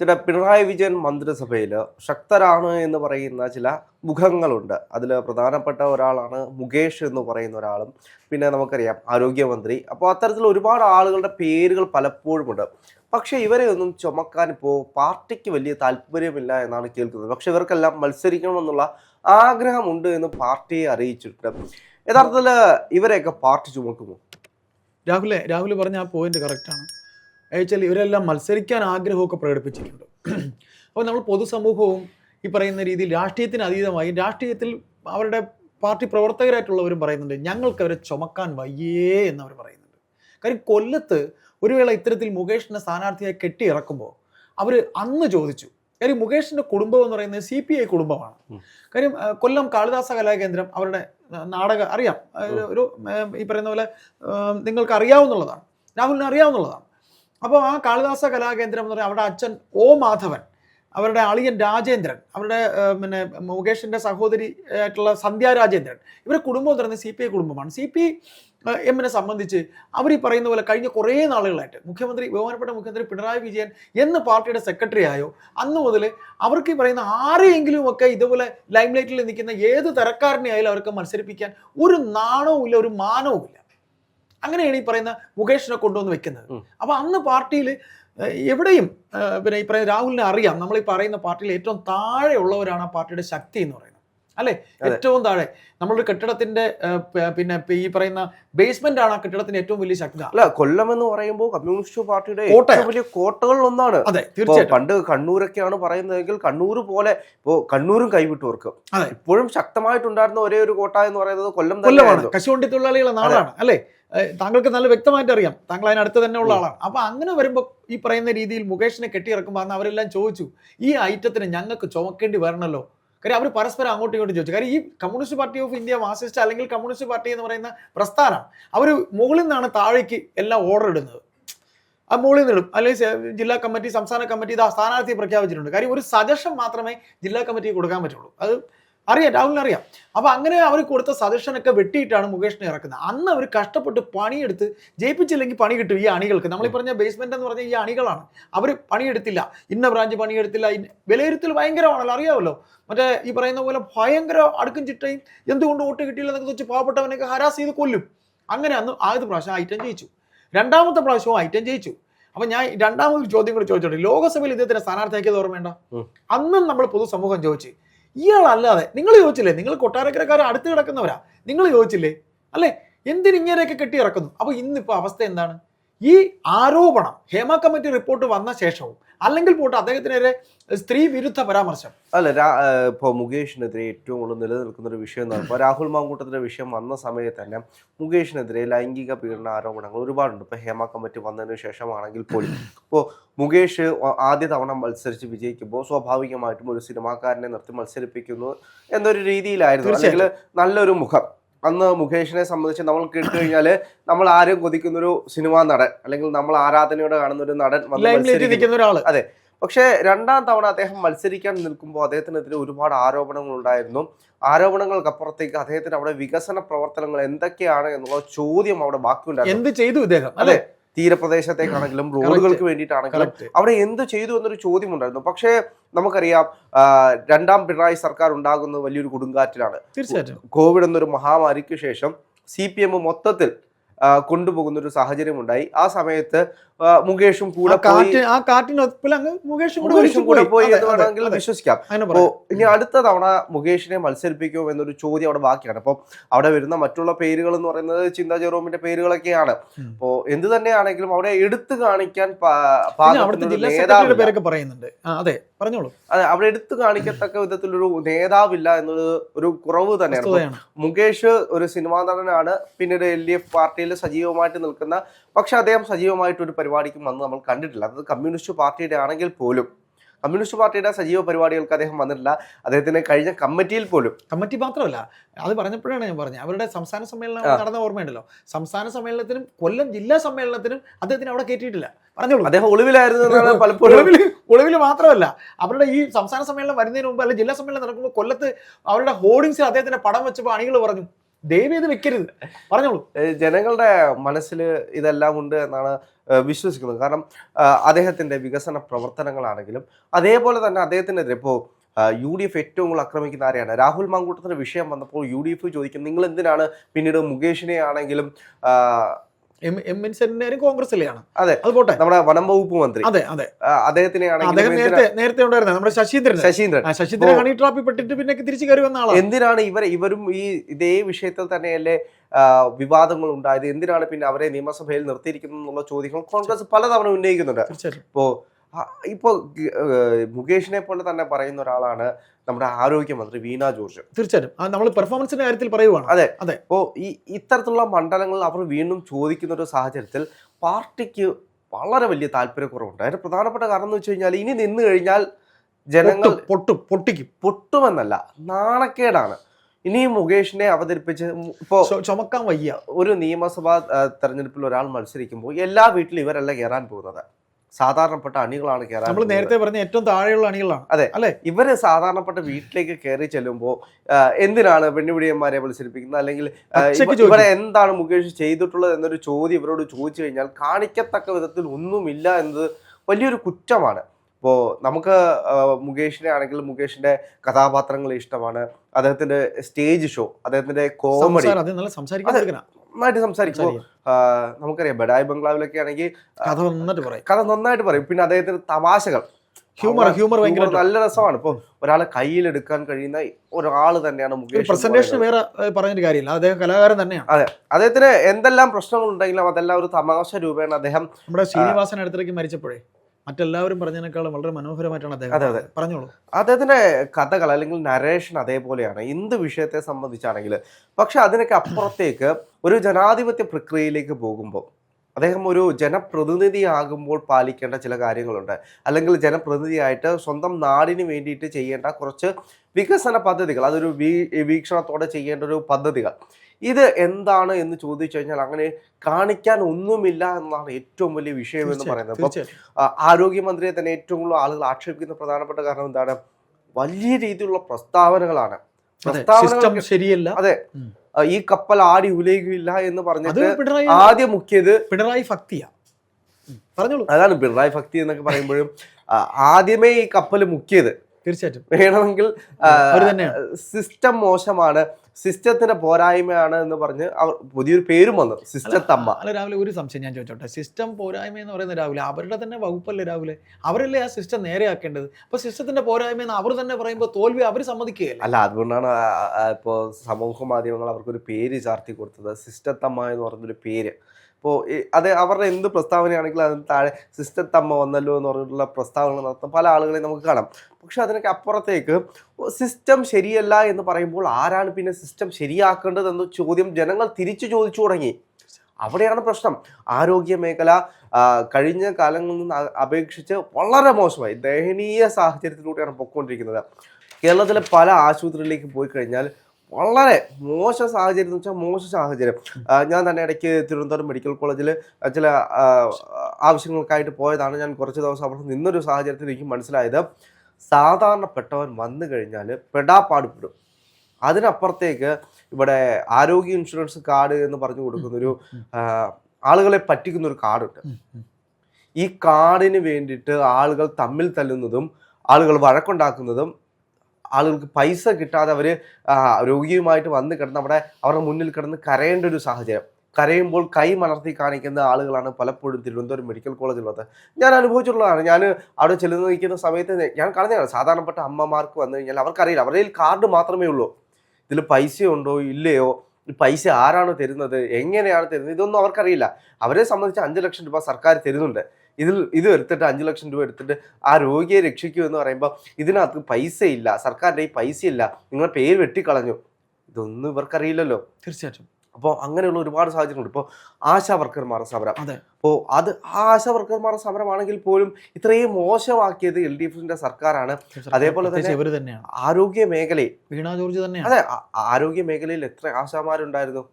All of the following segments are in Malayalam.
ചില പിണറായി വിജയൻ മന്ത്രിസഭയിൽ ശക്തരാണ് എന്ന് പറയുന്ന ചില മുഖങ്ങളുണ്ട്. അതിൽ പ്രധാനപ്പെട്ട ഒരാളാണ് മുകേഷ് എന്ന് പറയുന്ന ഒരാളും പിന്നെ നമുക്കറിയാം ആരോഗ്യമന്ത്രി. അപ്പോൾ അത്തരത്തിൽ ഒരുപാട് ആളുകളുടെ പേരുകൾ പലപ്പോഴും ഉണ്ട് പക്ഷേ ഇവരെ ഒന്നും ചുമക്കാൻ ഇപ്പോൾ പാർട്ടിക്ക് വലിയ താല്പര്യമില്ല എന്നാണ് കേൾക്കുന്നത്. പക്ഷേ ഇവർക്കെല്ലാം മത്സരിക്കണമെന്നുള്ള ആഗ്രഹമുണ്ട് എന്ന് പാർട്ടിയെ അറിയിച്ചിട്ടുണ്ട്. യഥാർത്ഥത്തിൽ ഇവരെയൊക്കെ പാർട്ടി ചുമക്കുമോ? രാഹുലെ രാഹുൽ പറഞ്ഞ ആ പോയിന്റ് കറക്റ്റാണ് വെച്ചാൽ ഇവരെല്ലാം മത്സരിക്കാൻ ആഗ്രഹമൊക്കെ പ്രകടിപ്പിച്ചിട്ടുണ്ട്. അപ്പോൾ നമ്മൾ പൊതുസമൂഹവും ഈ പറയുന്ന രീതിയിൽ രാഷ്ട്രീയത്തിന് അതീതമായി രാഷ്ട്രീയത്തിൽ അവരുടെ പാർട്ടി പ്രവർത്തകരായിട്ടുള്ളവരും പറയുന്നുണ്ട് ഞങ്ങൾക്ക് അവരെ ചുമക്കാൻ വയ്യേ എന്നവർ പറയുന്നുണ്ട്. കാര്യം കൊല്ലത്ത് ഒരു വേള ഇത്തരത്തിൽ മുകേഷിനെ സ്ഥാനാർത്ഥിയായി കെട്ടിയിറക്കുമ്പോൾ അവർ അന്ന് ചോദിച്ചു. കാര്യം മുകേഷിന്റെ കുടുംബം എന്ന് പറയുന്നത് സി പി ഐ കുടുംബമാണ്. കാര്യം കൊല്ലം കാളിദാസ കലാകേന്ദ്രം അവരുടെ നാടക അറിയാം. ഒരു- ഈ പറയുന്ന പോലെ നിങ്ങൾക്ക് അറിയാവുന്നുള്ളതാണ് രാഹുലിന് അറിയാവുന്നതാണ് അപ്പോൾ ആ കാളിദാസ കലാകേന്ദ്രം എന്ന് പറയുന്നത് അവിടെ അച്ഛൻ ഓ മാധവൻ അവരുടെ അളിയൻ രാജേന്ദ്രൻ അവരുടെ പിന്നെ മുകേഷിന്റെ സഹോദരി ആയിട്ടുള്ള സന്ധ്യ രാജേന്ദ്രൻ ഇവരുടെ കുടുംബം എന്ന് പറയുന്നത് സി പി ഐ കുടുംബമാണ്. സി പി എമ്മിനെ സംബന്ധിച്ച് അവർ ഈ പറയുന്ന പോലെ കഴിഞ്ഞ കുറേ നാളുകളായിട്ട് മുഖ്യമന്ത്രി ബഹുമാനപ്പെട്ട മുഖ്യമന്ത്രി പിണറായി വിജയൻ എന്ന് പാർട്ടിയുടെ സെക്രട്ടറി ആയോ അന്ന് മുതൽ അവർക്ക് ഈ പറയുന്ന ആരെയെങ്കിലും ഒക്കെ ഇതുപോലെ ലൈംലൈറ്റിൽ നിൽക്കുന്ന ഏത് തരക്കാരനെ ആയാലും അവർക്ക് മത്സരിപ്പിക്കാൻ ഒരു നാണവും ഇല്ല ഒരു മാനവും ഇല്ല അങ്ങനെയാണ് ഈ പറയുന്ന മുകേഷിനെ കൊണ്ടുവന്ന് വെക്കുന്നത്. അപ്പൊ അന്ന് പാർട്ടിയിൽ എവിടെയും പിന്നെ ഈ പറയുന്ന രാഹുലിനെ അറിയാം. നമ്മൾ ഈ പറയുന്ന പാർട്ടിയിൽ ഏറ്റവും താഴെയുള്ളവരാണ് ആ പാർട്ടിയുടെ ശക്തി എന്ന് പറയുന്നത്. അല്ലെ? ഏറ്റവും താഴെ. നമ്മളൊരു കെട്ടിടത്തിന്റെ പിന്നെ ഈ പറയുന്ന ബേസ്മെന്റ് ആണ് ആ കെട്ടിടത്തിന്റെ ഏറ്റവും വലിയ ശക്തി. അല്ല കൊല്ലം എന്ന് പറയുമ്പോൾ കമ്മ്യൂണിസ്റ്റ് പാർട്ടിയുടെ ഏറ്റവും വലിയ കോട്ടകളിൽ ഒന്നാണ് അതെ തീർച്ചയായും പണ്ട് കണ്ണൂരൊക്കെയാണ് പറയുന്നതെങ്കിൽ കണ്ണൂർ പോലെ ഇപ്പോ കണ്ണൂരും കൈവിട്ടവർക്ക് അതെ. ഇപ്പോഴും ശക്തമായിട്ടുണ്ടായിരുന്ന ഒരേ ഒരു കോട്ട എന്ന് പറയുന്നത് കൊല്ലം കൊല്ലമാണ്. കശുവണ്ടി തൊഴിലാളികളുടെ നാടാണ് അല്ലേ? താങ്കൾക്ക് നല്ല വ്യക്തമായിട്ട് അറിയാം. താങ്കൾ അതിനടുത്ത് തന്നെ ഉള്ള ആളാണ്. അപ്പൊ അങ്ങനെ വരുമ്പോൾ ഈ പറയുന്ന രീതിയിൽ മുകേഷിനെ കെട്ടിയിറക്കുമ്പോൾ അന്ന് അവരെല്ലാം ചോദിച്ചു ഈ ഐറ്റത്തിന് ഞങ്ങൾക്ക് ചുമക്കേണ്ടി വരണല്ലോ. കാര്യം അവർ പരസ്പരം അങ്ങോട്ടും ഇങ്ങോട്ടും ചോദിച്ചു. കാര്യം ഈ Communist Party of India Marxist അല്ലെങ്കിൽ കമ്മ്യൂണിസ്റ്റ് പാർട്ടി എന്ന് പറയുന്ന പ്രസ്ഥാനം അവർ മുകളിൽ നിന്നാണ് താഴേക്ക് എല്ലാം ഓർഡർ ഇടുന്നത്. ആ മുകളിൽ നിന്നിടും. അല്ലെങ്കിൽ ജില്ലാ കമ്മിറ്റി സംസ്ഥാന കമ്മിറ്റി ഇത് സ്ഥാനാർത്ഥിയെ പ്രഖ്യാപിച്ചിട്ടുണ്ട്. കാര്യം ഒരു സജഷൻ മാത്രമേ ജില്ലാ കമ്മിറ്റിക്ക് കൊടുക്കാൻ പറ്റുള്ളൂ. അത് അറിയാം രാഹുലിന് അറിയാം. അപ്പൊ അങ്ങനെ അവർ കൊടുത്ത സജഷനൊക്കെ വെട്ടിയിട്ടാണ് മുകേഷിനെ ഇറക്കുന്നത്. അന്ന് അവർ കഷ്ടപ്പെട്ട് പണിയെടുത്ത് ജയിപ്പിച്ചില്ലെങ്കിൽ പണി കിട്ടും ഈ അണികൾക്ക്. നമ്മൾ പറഞ്ഞ ബേസ്മെന്റ് എന്ന് പറഞ്ഞ ഈ അണികളാണ്. അവർ പണിയെടുത്തില്ല. ഇന്ന ബ്രാഞ്ച് പണിയെടുത്തില്ല. വിലയിരുത്തൽ ഭയങ്കരമാണല്ലോ അറിയാമല്ലോ. മറ്റേ ഈ പറയുന്ന പോലെ ഭയങ്കര അടുക്കും ചിട്ടയും എന്തുകൊണ്ട് വോട്ട് കിട്ടിയില്ല എന്നൊക്കെ വെച്ച് പാവപ്പെട്ടവനൊക്കെ ഹരാസ് ചെയ്ത് കൊല്ലും. അങ്ങനെ അന്ന് ആദ്യത്തെ പ്രാവശ്യം ഐറ്റം ജയിച്ചു. രണ്ടാമത്തെ പ്രാവശ്യവും ഐറ്റം ജയിച്ചു. അപ്പൊ ഞാൻ രണ്ടാമത് ചോദ്യം കൂടി ചോദിച്ചോട്ടെ. ലോകസഭയിൽ ഇദ്ദേഹത്തിന്റെ സ്ഥാനാർത്ഥിയാക്കിയത് ഓർമ്മയുണ്ടോ? വേണ്ട അന്നും നമ്മൾ പൊതുസമൂഹം ചോദിച്ചു. ഇയാളല്ലാതെ നിങ്ങൾ ചോദിച്ചില്ലേ? നിങ്ങൾ കൊട്ടാരക്കരക്കാരെ അടുത്ത് കിടക്കുന്നവരാ? നിങ്ങൾ ചോദിച്ചില്ലേ? അല്ലേ? എന്തിനിങ്ങനെയൊക്കെ കെട്ടിയിറക്കുന്നു? അപ്പൊ ഇന്നിപ്പോ അവസ്ഥ എന്താണ്? ഈ ആരോപണം ഹേമ കമ്മിറ്റി റിപ്പോർട്ട് വന്ന ശേഷവും അല്ലെങ്കിൽ പോട്ടെ അദ്ദേഹത്തിനെതിരെ സ്ത്രീ വിരുദ്ധ പരാമർശം. അല്ല ഏഹ് മുകേഷിനെതിരെ ഏറ്റവും കൂടുതൽ നിലനിൽക്കുന്ന ഒരു വിഷയം എന്ന് പറയുമ്പോൾ രാഹുൽ മാങ്കൂട്ടത്തിന്റെ വിഷയം വന്ന സമയത്ത് തന്നെ മുകേഷിനെതിരെ ലൈംഗിക പീഡന ആരോപണങ്ങൾ ഒരുപാടുണ്ട്. ഇപ്പൊ ഹേമ കമ്മിറ്റി വന്നതിന് ശേഷമാണെങ്കിൽ പോലും. ഇപ്പോൾ മുകേഷ് ആദ്യ തവണ മത്സരിച്ച് വിജയിക്കുമ്പോൾ സ്വാഭാവികമായിട്ടും ഒരു സിനിമാക്കാരനെ നിർത്തി മത്സരിപ്പിക്കുന്നു എന്നൊരു രീതിയിലായിരുന്നു. അല്ലെങ്കിൽ നല്ലൊരു മുഖം. അന്ന് മുകേഷിനെ സംബന്ധിച്ച് നമ്മൾ കേട്ട് കഴിഞ്ഞാൽ നമ്മൾ ആരും കൊതിക്കുന്ന ഒരു സിനിമാ നടൻ അല്ലെങ്കിൽ നമ്മൾ ആരാധനയോടെ കാണുന്ന ഒരു നടൻ അതെ പക്ഷെ മത്സരിക്കുന്നു. നിൽക്കുന്ന പക്ഷേ രണ്ടാം തവണ അദ്ദേഹം മത്സരിക്കാൻ നിൽക്കുമ്പോൾ അദ്ദേഹത്തിനെതിരെ ഒരുപാട് ആരോപണങ്ങൾ ഉണ്ടായിരുന്നു. ആരോപണങ്ങൾക്കപ്പുറത്തേക്ക് അദ്ദേഹത്തിന് അവിടെ വികസന പ്രവർത്തനങ്ങൾ എന്തൊക്കെയാണ് എന്നുള്ള ചോദ്യം അവിടെ ബാക്കിയുണ്ടായിരുന്നു. എന്ത് ചെയ്തു ഇദ്ദേഹം? അതെ. തീരപ്രദേശത്തേക്കാണെങ്കിലും റോഡുകൾക്ക് വേണ്ടിയിട്ടാണെങ്കിലും അവിടെ എന്ത് ചെയ്തു എന്നൊരു ചോദ്യം ഉണ്ടായിരുന്നു പക്ഷേ നമുക്കറിയാം രണ്ടാം പിണറായി സർക്കാർ ഉണ്ടാകുന്നത് വലിയൊരു കൊടുങ്കാറ്റിലാണ്. തീർച്ചയായിട്ടും. കോവിഡ് എന്നൊരു മഹാമാരിക്ക് ശേഷം സി പി എം മൊത്തത്തിൽ കൊണ്ടുപോകുന്ന ഒരു സാഹചര്യം ഉണ്ടായി ആ സമയത്ത് മുകേഷും കൂടെ കാറ്റ് ആ കാറ്റിനൊപ്പിൽ അങ്ങ് മുകേഷും കൂടെ മുകേഷും കൂടെ പോയി. എന്ന് വേണമെങ്കിൽ വിശ്വസിക്കാം. അപ്പോ ഇനി അടുത്ത തവണ മുകേഷിനെ മത്സരിപ്പിക്കും എന്നൊരു ചോദ്യം അവിടെ ബാക്കിയാണ്. അപ്പോൾ അവിടെ വരുന്ന മറ്റുള്ള പേരുകൾ എന്ന് പറയുന്നത് ചിന്താ ജെറോമിന്റെ പേരുകളൊക്കെയാണ്. അപ്പോ എന്ത് തന്നെയാണെങ്കിലും അവിടെ എടുത്തു കാണിക്കാൻ പേരൊക്കെ പറയുന്നുണ്ട്. അതെ പറഞ്ഞോളൂ. അതെ അവിടെ എടുത്തു കാണിക്കത്തക്ക വിധത്തിലൊരു നേതാവില്ല എന്നത് ഒരു കുറവ് തന്നെയാണ്. മുകേഷ് ഒരു സിനിമാ നടനാണ്. പിന്നീട് എൽ ഡി എഫ് പാർട്ടിയിൽ സജീവമായിട്ട് നിൽക്കുന്ന പക്ഷെ അദ്ദേഹം സജീവമായിട്ട് ഒരു പരിപാടിക്കും വന്ന് നമ്മൾ കണ്ടിട്ടില്ല. അത് കമ്മ്യൂണിസ്റ്റ് പാർട്ടിയുടെ ആണെങ്കിൽ പോലും. കമ്മ്യൂണിസ്റ്റ് പാർട്ടിയുടെ സജീവ പരിപാടികൾക്ക് അദ്ദേഹം വന്നിട്ടില്ല. അദ്ദേഹത്തിന് കഴിഞ്ഞ കമ്മിറ്റിയിൽ പോലും. കമ്മിറ്റി മാത്രമല്ല അത് പറഞ്ഞപ്പോഴാണ് ഞാൻ പറഞ്ഞത്. അവരുടെ സംസ്ഥാന സമ്മേളനം നടന്ന ഓർമ്മയുണ്ടല്ലോ. സംസ്ഥാന സമ്മേളനത്തിനും കൊല്ലം ജില്ലാ സമ്മേളനത്തിനും അദ്ദേഹത്തിന് അവിടെ കയറ്റിയിട്ടില്ല പറഞ്ഞോളൂ. അദ്ദേഹം ഒളിവിലായിരുന്നു എന്നാണ് പലപ്പോഴും ഒളിവിൽ ഒളിവിൽ മാത്രമല്ല അവരുടെ ഈ സംസ്ഥാന സമ്മേളനം വരുന്നതിന് മുമ്പ് അല്ലെങ്കിൽ ജില്ലാ സമ്മേളനം നടക്കുമ്പോൾ കൊല്ലത്ത് അവരുടെ ഹോർഡിങ്സിൽ അദ്ദേഹത്തിന്റെ പടം വെച്ചപ്പോൾ അണികൾ പറഞ്ഞു ദയവ് വെക്കരുത്. പറഞ്ഞോളൂ. ജനങ്ങളുടെ മനസ്സിൽ ഇതെല്ലാം ഉണ്ട് എന്നാണ് വിശ്വസിക്കുന്നത്. കാരണം അദ്ദേഹത്തിന്റെ വികസന പ്രവർത്തനങ്ങളാണെങ്കിലും അതേപോലെ തന്നെ അദ്ദേഹത്തിനെതിരെ ഇപ്പോൾ യു ഡി എഫ് ഏറ്റവും കൂടുതൽ ആക്രമിക്കുന്ന ആരെയാണ്? രാഹുൽ മാങ്കൂട്ടത്തിന്റെ വിഷയം വന്നപ്പോൾ യു ഡി എഫ് ചോദിക്കും നിങ്ങൾ എന്തിനാണ് പിന്നീട് മുകേഷിനെ ആണെങ്കിലും എം എൻ കോൺഗ്രസ് കോൺഗ്രസിലെയാണ് അതെ. അത് പോട്ടെ. നമ്മുടെ വനം വകുപ്പ് മന്ത്രി. അതെ അതെ. അദ്ദേഹത്തിനെ അദ്ദേഹം നേരത്തെ നേരത്തെ ഉണ്ടായിരുന്നത് നമ്മുടെ ശശീന്ദ്രൻ. ശശീന്ദ്രൻ. ശശീന്ദ്രൻ ഹണി ട്രാപ്പിൽ പെട്ടിട്ട് പിന്നെ തിരിച്ചു കയറി വന്ന ആളാണ് എന്തിനാണ് ഇവർ ഇവരും ഈ ഇതേ വിഷയത്തിൽ തന്നെയല്ലേ വിവാദങ്ങൾ ഉണ്ടായത്? എന്തിനാണ് പിന്നെ അവരെ നിയമസഭയിൽ നിർത്തിയിരിക്കുന്നത് എന്നുള്ള ചോദ്യങ്ങൾ കോൺഗ്രസ് പലതവണ ഉന്നയിക്കുന്നുണ്ട്. തീർച്ചയായിട്ടും. ഇപ്പോ ആ, ഇപ്പോ ഗ- ഏഹ് മുകേഷിനെ പോലെ തന്നെ പറയുന്ന ഒരാളാണ് നമ്മുടെ ആരോഗ്യമന്ത്രി വീണ ജോർജ്. തീർച്ചയായിട്ടും. നമ്മൾ പെർഫോമൻസിന്റെ കാര്യത്തിൽ പറയുവാണ്. അതെ. അതെ. ഇപ്പോൾ ഈ ഇത്തരത്തിലുള്ള മണ്ഡലങ്ങളിൽ അവർ വീണ്ടും ചോദിക്കുന്ന ഒരു സാഹചര്യത്തിൽ പാർട്ടിക്ക് വളരെ വലിയ താല്പര്യക്കുറവുണ്ട്. അതിന്റെ പ്രധാനപ്പെട്ട കാരണം എന്ന് വെച്ച് കഴിഞ്ഞാൽ ഇനി നിന്ന് കഴിഞ്ഞാൽ ജനങ്ങൾ പൊട്ടും പൊട്ടും പൊട്ടിക്കും. പൊട്ടുമെന്നല്ല നാണക്കേടാണ്. ഇനി മുകേഷിനെ അവതരിപ്പിച്ച് ഇപ്പോൾ ഇപ്പോ ചുമക്കാൻ വയ്യ. ഒരു നിയമസഭാ തെരഞ്ഞെടുപ്പിൽ ഒരാൾ മത്സരിക്കുമ്പോൾ എല്ലാ വീട്ടിലും ഇവരല്ല കയറാൻ പോകുന്നത്. സാധാരണപ്പെട്ട അണികളാണ് കയറാൻ നമ്മൾ നേരത്തെ പറഞ്ഞ ഏറ്റവും താഴെയുള്ള അണികളാണ്. അതെ. അല്ലെ? ഇവർ സാധാരണപ്പെട്ട വീട്ടിലേക്ക് കയറി ചെല്ലുമ്പോൾ എന്തിനാണ് പെണ്ണുപിടിയന്മാരെ മത്സരിപ്പിക്കുന്നത്? അല്ലെങ്കിൽ. ഇവിടെ എന്താണ് മുകേഷ് ചെയ്തിട്ടുള്ളത് എന്നൊരു ചോദ്യം ഇവരോട് ചോദിച്ചു കഴിഞ്ഞാൽ കാണിക്കത്തക്ക വിധത്തിൽ ഒന്നുമില്ല എന്നത് വലിയൊരു കുറ്റമാണ്. ഇപ്പോൾ നമുക്ക് മുകേഷിനെ ആണെങ്കിൽ മുകേഷിന്റെ കഥാപാത്രങ്ങൾ ഇഷ്ടമാണ്. അദ്ദേഹത്തിന്റെ സ്റ്റേജ് ഷോ അദ്ദേഹത്തിന്റെ കോമഡി. നന്നായിട്ട് സംസാരിക്കും. നമുക്കറിയാം ബഡായ് ബംഗ്ലാവിലൊക്കെ ആണെങ്കിൽ കഥ നന്നായിട്ട് പറയും. കഥ നന്നായിട്ട് പറയും. പിന്നെ അദ്ദേഹത്തിന്റെ തമാശകൾ. ഹ്യൂമർ ഹ്യൂമർ ഭയങ്കര നല്ല രസമാണ്. ഇപ്പൊ ഒരാളെ കയ്യിലെടുക്കാൻ കഴിയുന്ന ഒരാൾ തന്നെയാണ് മുകേഷ് പ്രസന്റേഷൻ വേറെ പറഞ്ഞൊരു കാര്യമില്ല. അദ്ദേഹം കലാകാരൻ തന്നെയാണ്. അതെ. അദ്ദേഹത്തിന് എന്തെല്ലാം പ്രശ്നങ്ങൾ ഉണ്ടെങ്കിലും അതെല്ലാം ഒരു തമാശ രൂപേണ അദ്ദേഹം നമ്മുടെ ശ്രീനിവാസൻ അടുത്തേക്ക് മരിച്ചപ്പോഴേ. മറ്റെല്ലാവരും പറഞ്ഞതിനേക്കാളും വളരെ മനോഹരമായിട്ടാണ് അദ്ദേഹം അതെ, അതെ. പറഞ്ഞോളൂ അദ്ദേഹത്തിന്റെ കഥകൾ അല്ലെങ്കിൽ നരേഷൻ അതേപോലെയാണ് എന്ത് വിഷയത്തെ സംബന്ധിച്ചാണെങ്കിൽ പക്ഷെ അതിനൊക്കെ അപ്പുറത്തേക്ക് ഒരു ജനാധിപത്യ പ്രക്രിയയിലേക്ക് പോകുമ്പോൾ അദ്ദേഹം ഒരു ജനപ്രതിനിധിയാകുമ്പോൾ പാലിക്കേണ്ട ചില കാര്യങ്ങളുണ്ട്. അല്ലെങ്കിൽ ജനപ്രതിനിധിയായിട്ട് സ്വന്തം നാടിന് വേണ്ടിയിട്ട് ചെയ്യേണ്ട കുറച്ച് വികസന പദ്ധതികൾ അതൊരു വീ വീക്ഷണത്തോടെ ചെയ്യേണ്ട ഒരു പദ്ധതികൾ. ഇത് എന്താണ് എന്ന് ചോദിച്ചു കഴിഞ്ഞാൽ അങ്ങനെ കാണിക്കാൻ ഒന്നുമില്ല എന്നാണ് ഏറ്റവും വലിയ വിഷയം എന്ന് പറയുന്നത്. അപ്പം. ആരോഗ്യമന്ത്രിയെ തന്നെ ഏറ്റവും കൂടുതൽ ആളുകൾ ആക്ഷേപിക്കുന്ന പ്രധാനപ്പെട്ട കാരണം എന്താണ്? വലിയ രീതിയിലുള്ള പ്രസ്താവനകളാണ്. പ്രസ്താവന ശരിയല്ല. അതെ. ഈ കപ്പൽ ആടി ഉലയുകയില്ല എന്ന് പറഞ്ഞത് ആദ്യം മുക്കിയത് പിണറായി ഭക്തിയാ. പറഞ്ഞോളൂ. അതാണ് പിണറായി ഭക്തി എന്നൊക്കെ പറയുമ്പോഴും ആദ്യമേ ഈ കപ്പൽ മുക്കിയത് തീർച്ചയായിട്ടും. വേണമെങ്കിൽ സിസ്റ്റം മോശമാണ്. സിസ്റ്റത്തിന്റെ പോരായ്മയാണ് എന്ന് പറഞ്ഞ് അവർ പുതിയൊരു പേരും വന്നു. സിസ്റ്റത്തമ്മ. അല്ല രാവിലെ ഒരു സംശയം ഞാൻ ചോദിച്ചോട്ടെ? സിസ്റ്റം പോരായ്മ എന്ന് പറയുന്ന രാവിലെ അവരുടെ തന്നെ വകുപ്പല്ലേ രാവിലെ? അവരല്ലേ ആ സിസ്റ്റം നേരെയാക്കേണ്ടത്? അപ്പൊ സിസ്റ്റത്തിന്റെ പോരായ്മ എന്ന് അവർ തന്നെ പറയുമ്പോൾ തോൽവി അവർ സമ്മതിക്കുകയല്ല? അല്ല അതുകൊണ്ടാണ് ആ- ആ ഇപ്പോ സമൂഹ മാധ്യമങ്ങൾ അവർക്കൊരു പേര് ചാർത്തി കൊടുത്തത്. സിസ്റ്റത്തമ്മ എന്ന് പറഞ്ഞൊരു പേര്. ഇപ്പോൾ അത് അവരുടെ എന്ത് പ്രസ്താവനയാണെങ്കിലും അതിന് താഴെ സിസ്റ്റർ തമ്മ വന്നല്ലോ എന്ന് പറഞ്ഞിട്ടുള്ള പ്രസ്താവനകൾ നടത്തുന്ന പല ആളുകളെയും നമുക്ക് കാണാം. പക്ഷെ അതിനൊക്കെ അപ്പുറത്തേക്ക് സിസ്റ്റം ശരിയല്ല എന്ന് പറയുമ്പോൾ ആരാണ് പിന്നെ സിസ്റ്റം ശരിയാക്കേണ്ടത് എന്ന ചോദ്യം ജനങ്ങൾ തിരിച്ചു ചോദിച്ചു തുടങ്ങി. അവിടെയാണ് പ്രശ്നം. ആരോഗ്യ മേഖല കഴിഞ്ഞ കാലങ്ങളിൽ നിന്ന് അപേക്ഷിച്ച് വളരെ മോശമായി. ദയനീയ സാഹചര്യത്തിലൂടെയാണ് പൊയ്ക്കൊണ്ടിരിക്കുന്നത്. കേരളത്തിലെ പല ആശുപത്രികളിലേക്ക് പോയി കഴിഞ്ഞാൽ വളരെ മോശ സാഹചര്യം എന്ന് വെച്ചാൽ മോശ സാഹചര്യം. ഞാൻ തന്നെ ഇടയ്ക്ക് തിരുവനന്തപുരം മെഡിക്കൽ കോളേജിൽ ചില ആവശ്യങ്ങൾക്കായിട്ട് പോയതാണ്. ഞാൻ കുറച്ച് ദിവസം അവിടെ നിന്നൊരു സാഹചര്യത്തിൽ എനിക്ക് മനസ്സിലായത്. സാധാരണപ്പെട്ടവൻ വന്നു കഴിഞ്ഞാൽ പെടാപ്പാടുപെടും. അതിനപ്പുറത്തേക്ക് ഇവിടെ ആരോഗ്യ ഇൻഷുറൻസ് കാർഡ് എന്ന് പറഞ്ഞു കൊടുക്കുന്നൊരു ആളുകളെ പറ്റിക്കുന്ന ഒരു കാർഡുണ്ട്. ഈ കാർഡിന് വേണ്ടിയിട്ട് ആളുകൾ തമ്മിൽ തല്ലുന്നതും ആളുകൾ വഴക്കുണ്ടാക്കുന്നതും ആളുകൾക്ക് പൈസ കിട്ടാതെ അവർ രോഗിയുമായിട്ട് വന്ന് കിടന്ന് അവിടെ അവരുടെ മുന്നിൽ കിടന്ന് കരയേണ്ട ഒരു സാഹചര്യം. കരയുമ്പോൾ കൈ മലർത്തി കാണിക്കുന്ന ആളുകളാണ് പലപ്പോഴും തിരുവനന്തപുരം മെഡിക്കൽ കോളേജിലുള്ളത്. ഞാൻ അനുഭവിച്ചിട്ടുള്ളതാണ്. ഞാൻ അവിടെ ചെല്ലുന്ന നിൽക്കുന്ന സമയത്ത് ഞാൻ കളഞ്ഞതാണ് സാധാരണപ്പെട്ട അമ്മമാർക്ക് വന്നു കഴിഞ്ഞാൽ അവർക്കറിയില്ല. അവരുടെ കയ്യിൽ കാർഡ് മാത്രമേ ഉള്ളൂ. ഇതിൽ പൈസയുണ്ടോ ഇല്ലയോ? പൈസ ആരാണ് തരുന്നത്? എങ്ങനെയാണ് തരുന്നത്? ഇതൊന്നും അവർക്കറിയില്ല. അവരെ സംബന്ധിച്ച് അഞ്ച് ലക്ഷം രൂപ സർക്കാർ തരുന്നുണ്ട്. ഇതിൽ ഇത് എടുത്തിട്ട് അഞ്ച് ലക്ഷം രൂപ എടുത്തിട്ട് ആ രോഗിയെ രക്ഷിക്കൂ എന്ന് പറയുമ്പോൾ ഇതിനകത്ത് പൈസ ഇല്ല സർക്കാരിന്റെ ഈ പൈസ ഇല്ല നിങ്ങളുടെ പേര് വെട്ടിക്കളഞ്ഞു. ഇതൊന്നും ഇവർക്കറിയില്ലല്ലോ. തീർച്ചയായിട്ടും. അപ്പോൾ അങ്ങനെയുള്ള ഒരുപാട് സാഹചര്യങ്ങളുണ്ട്. ഇപ്പോൾ ആശാ വർക്കർമാരുടെ സമരം. അതെ. അപ്പോൾ അത് ആ ആശാ വർക്കർമാരുടെ സമരമാണെങ്കിൽ പോലും ഇത്രയും മോശമാക്കിയത് എൽ ഡി എഫിന്റെ സർക്കാരാണ് അതേപോലെ തന്നെ- ആരോഗ്യ മേഖലയിൽ വീണ ജോർജ് തന്നെ അതെ ആരോഗ്യ മേഖലയിൽ എത്ര ആശാമാരുണ്ടായിരുന്നു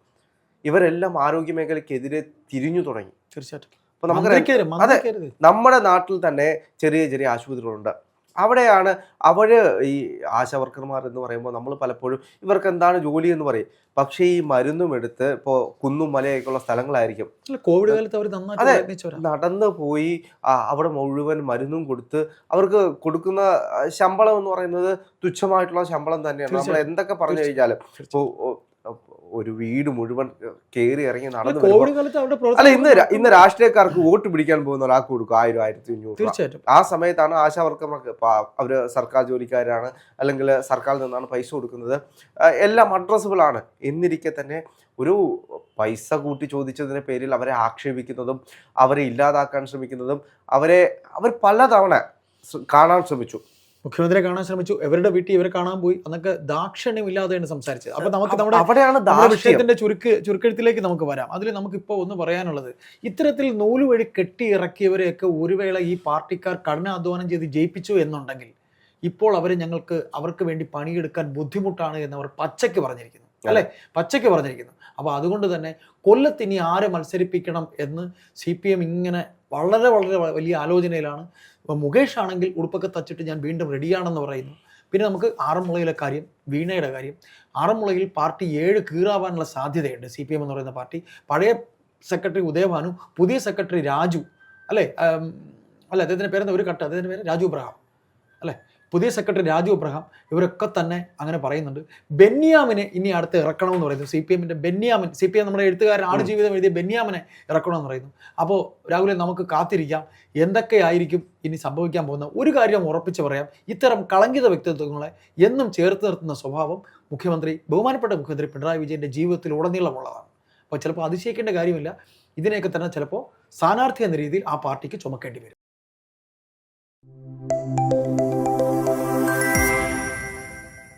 ഇവരെല്ലാം ആരോഗ്യ മേഖലയ്ക്കെതിരെ തിരിഞ്ഞു തുടങ്ങി. തീർച്ചയായിട്ടും. അപ്പൊ നമുക്ക് മന്ത്രിക്കെതിരെ. നമ്മുടെ നാട്ടിൽ തന്നെ ചെറിയ ചെറിയ ആശുപത്രികളുണ്ട്. അവിടെയാണ് അവർ ഈ ആശാവർക്കർമാർ എന്ന് പറയുമ്പോൾ നമ്മൾ പലപ്പോഴും ഇവർക്ക് എന്താണ് ജോലി എന്ന് പറയും. പക്ഷേ ഈ മരുന്നും എടുത്ത് ഇപ്പോൾ കുന്നും മലയൊക്കെയുള്ള സ്ഥലങ്ങളായിരിക്കും. കോവിഡ് കാലത്ത് അവർ അതെ. നടന്നു പോയി അവിടെ മുഴുവൻ മരുന്നും കൊടുത്ത് അവർക്ക് കൊടുക്കുന്ന ശമ്പളം എന്ന് പറയുന്നത് തുച്ഛമായിട്ടുള്ള ശമ്പളം തന്നെയാണ്. നമ്മൾ എന്തൊക്കെ പറഞ്ഞു കഴിഞ്ഞാലും ഒരു വീട് മുഴുവൻ കയറി ഇറങ്ങി നടന്നു കോവിഡ് കാലത്ത് അവരുടെ അല്ല ഇന്ന് ഇന്ന് രാഷ്ട്രീയക്കാർക്ക് വോട്ട് പിടിക്കാൻ പോകുന്ന ഒരാൾക്ക് കൊടുക്കും ആയിരം ആയിരത്തി അഞ്ഞൂറ് തീർച്ചയായിട്ടും. ആ സമയത്താണ് ആശാവർക്കർക്ക് അവർ സർക്കാർ ജോലിക്കാരാണ് അല്ലെങ്കിൽ സർക്കാരിൽ നിന്നാണ് പൈസ കൊടുക്കുന്നത്. എല്ലാം എല്ലാം അഡ്രസ്സുകളാണ് എന്നിരിക്കെ തന്നെ ഒരു പൈസ കൂട്ടി ചോദിച്ചതിന്റെ പേരിൽ അവരെ ആക്ഷേപിക്കുന്നതും അവരെ ഇല്ലാതാക്കാൻ ശ്രമിക്കുന്നതും അവരെ അവർ പലതവണ കാണാൻ ശ്രമിച്ചു. മുഖ്യമന്ത്രിയെ കാണാൻ ശ്രമിച്ചു. ഇവരുടെ വീട്ടിൽ ഇവരെ കാണാൻ പോയി. അന്നൊക്കെ ദാക്ഷിണ്യമില്ലാതെയാണ് സംസാരിച്ചത്. അപ്പൊ നമുക്ക് നമ്മുടെ അവിടെയാണ് വിഷയത്തിന്റെ ചുരുക്ക് ചുരുക്കെഴുത്തിലേക്ക് നമുക്ക് വരാം. അതിൽ നമുക്ക് ഇപ്പോൾ ഒന്ന് പറയാനുള്ളത് ഇത്തരത്തിൽ നൂൽ വഴി കെട്ടി ഇറക്കിയവരെയൊക്കെ ഒരു വേള ഈ പാർട്ടിക്കാർ കഠിനാധ്വാനം ചെയ്ത് ജയിപ്പിച്ചു എന്നുണ്ടെങ്കിൽ ഇപ്പോൾ അവർ ഞങ്ങൾക്ക് അവർക്ക് വേണ്ടി പണിയെടുക്കാൻ ബുദ്ധിമുട്ടാണ് എന്ന് അവർ പച്ചയ്ക്ക് പറഞ്ഞിരിക്കുന്നു. അല്ലെ? പച്ചയ്ക്ക് പറഞ്ഞിരിക്കുന്നു. അപ്പോൾ അതുകൊണ്ട് തന്നെ കൊല്ലത്ത് ഇനി ആരെ മത്സരിപ്പിക്കണം എന്ന് സി പി എം ഇങ്ങനെ വളരെ വളരെ വലിയ ആലോചനയിലാണ്. മുകേഷ് ആണെങ്കിൽ ഉടുപ്പൊക്കെ തച്ചിട്ട് ഞാൻ വീണ്ടും റെഡിയാണെന്ന് പറയുന്നു. പിന്നെ നമുക്ക് ആറന്മുളയിലെ കാര്യം വീണയുടെ കാര്യം. ആറന്മുളയിൽ പാർട്ടി ഏഴ് കീറാവാനുള്ള സാധ്യതയുണ്ട് സി പി എം എന്ന് പറയുന്ന പാർട്ടി. പഴയ സെക്രട്ടറി ഉദയഭാനു പുതിയ സെക്രട്ടറി രാജു അല്ലേ? അല്ല അദ്ദേഹത്തിന്റെ പേരെന്താ? ഒരു കട്ട്. അദ്ദേഹത്തിന്റെ പേര് രാജു അബ്രഹാം അല്ലേ? പുതിയ സെക്രട്ടറി രാജു അബ്രഹാം ഇവരൊക്കെ തന്നെ അങ്ങനെ പറയുന്നുണ്ട്. ബെന്യാമിനെ ഇനി അടുത്ത് ഇറക്കണമെന്ന് പറയുന്നു. സി പി എമ്മിന്റെ ബെന്യാമിൻ സി പി എം നമ്മുടെ എഴുത്തുകാരൻ ആടുജീവിതം എഴുതിയ ബെന്യാമിനെ ഇറക്കണമെന്ന് പറയുന്നു. അപ്പോൾ രാഹുലെ നമുക്ക് കാത്തിരിക്കാം. എന്തൊക്കെയായിരിക്കും ഇനി സംഭവിക്കാൻ പോകുന്ന ഒരു കാര്യം ഉറപ്പിച്ച് പറയാം. ഇത്തരം കളങ്കിത വ്യക്തിത്വങ്ങളെ എന്നും ചേർത്ത് നിർത്തുന്ന സ്വഭാവം മുഖ്യമന്ത്രി ബഹുമാനപ്പെട്ട മുഖ്യമന്ത്രി പിണറായി വിജയന്റെ ജീവിതത്തിൽ ഉടനീളമുള്ളതാണ്. അപ്പോൾ ചിലപ്പോൾ അതിശയിക്കേണ്ട കാര്യമില്ല. ഇതിനെയൊക്കെ തന്നെ ചിലപ്പോൾ സ്ഥാനാർത്ഥി എന്ന രീതിയിൽ ആ പാർട്ടിക്ക് ചുമക്കേണ്ടി വരും.